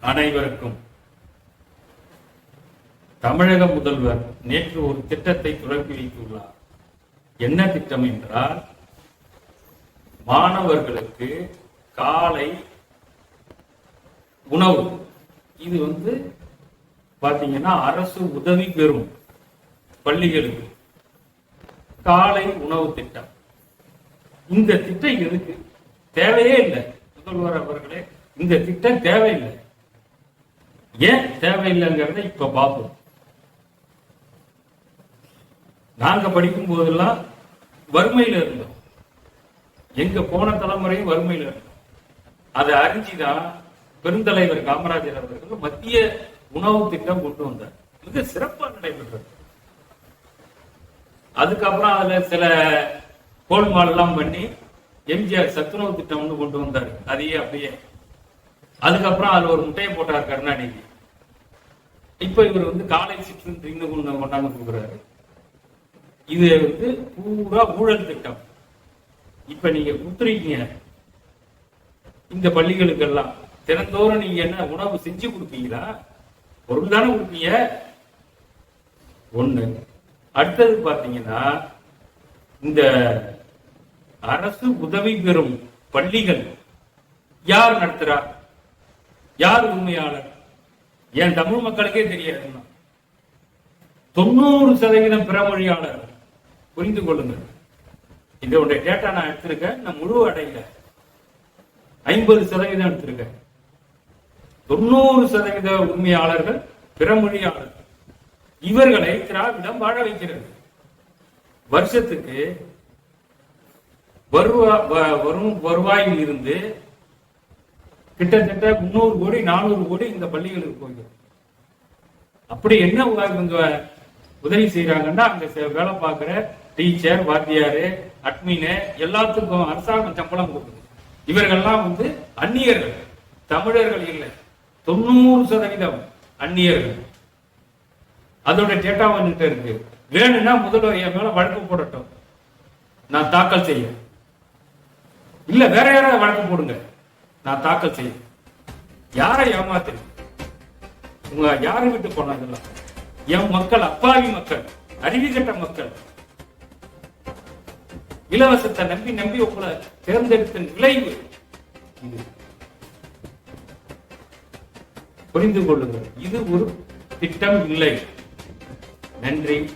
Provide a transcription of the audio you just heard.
அனைவருக்கும். தமிழக முதல்வர் நேற்று ஒரு திட்டத்தை துவக்கி வைத்துள்ளார். என்ன திட்டம் என்றால் மாணவர்களுக்கு காலை உணவு. இது வந்து பாத்தீங்கன்னா அரசு உதவி பெறும் பள்ளிகளுக்கு. காலை உணவு திட்டம். இந்த திட்டம் எதுக்கு? தேவையே இல்லை. சொல்வார் அவர்களே இந்த திட்டம் தேவையில்லை. ஏன் தேவையில்லைங்கிறத இப்ப பார்ப்போம். நாங்க படிக்கும் போதெல்லாம் வறுமையில இருந்தோம். எங்க போன தலைமுறையும் வறுமையில இருந்தோம். அதை அறிஞ்சுதான் பெருந்தலைவர் காமராஜர் அவர்கள் மத்திய உணவு திட்டம் கொண்டு வந்தார். மிக சிறப்பாக நடைபெற்றது. அதுக்கப்புறம் அதுல சில கோல்மாலெல்லாம் பண்ணி எம்ஜிஆர் சத்துணவு திட்டம்னு கொண்டு வந்தார். அதையே அப்படியே அதுக்கப்புறம் அதுல ஒரு முட்டையை போட்டார் கருணாநிதி. இப்ப இவர் வந்து காலை சிற்றுன்னு கொண்டு கொண்டாந்து கொடுக்குறாரு. இது வந்து பூரா ஊழல் திட்டம். இப்ப நீங்க கொடுத்துருக்கீங்க இந்த பள்ளிகளுக்கெல்லாம் தினந்தோறும் நீங்க என்ன உணவு செஞ்சு கொடுப்பீங்களா? பொருள் தானே கொடுப்பீங்க. ஒண்ணு. அடுத்தது பாத்தீங்கன்னா இந்த அரசு உதவி பெறும் பள்ளிகள் யார் நடத்துறா? யார் உண்மையாளர் என் தமிழ் மக்களுக்கே தெரியாது தொண்ணூறு சதவீதம் பிறமொழியாளர் புரிந்து கொள்ளுங்கள். இதோடைய டேட்டா நான் எடுத்திருக்கேன். நான் முழு அடையில ஐம்பது சதவீதம் எடுத்திருக்கேன். தொண்ணூறு சதவீத உண்மையாளர்கள் பிறமொழியாளர்கள் இவர்களை திராவிடம் வாழ வைக்கிறது. வருஷத்துக்கு வரும் வருவாயில் இருந்து கிட்டத்தட்ட முன்னூறு கோடி நானூறு கோடி இந்த பள்ளிகளுக்கு போகிறது அப்படி என்ன இவங்க உதவி செய்யறாங்கன்னா அங்க வேலை பார்க்குற டீச்சர் வாத்தியாரு அட்மினு எல்லாத்துக்கும் அரசாங்கம் சம்பளம் கொடுக்குது. இவர்கள்லாம் வந்து அந்நியர்கள். தமிழர்கள் இல்லை. தொண்ணூறு சதவீதம் அந்நியர்கள். அதோட டேட்டா வந்துட்டு இருக்கு. வேணும்னா முதல்வர் என் மேல வழக்கு போடட்டும். நான் தாக்கல் செய்ய இல்ல வேற யாராவது வழக்கு போடுங்க. நான் தாக்கல் செய்ய. யாரை ஏமாத்துறீங்க? உங்க யாரும் விட்டு போனாங்கல்ல என் மக்கள் அப்பாவி மக்கள் அறிவிகட்ட மக்கள். இலவசத்தை நம்பி நம்பி உங்களை தேர்ந்தெடுத்த விளைவு இது. புரிந்து கொள்ளுங்கள் இது ஒரு திட்டம் இல்லை. நன்றி.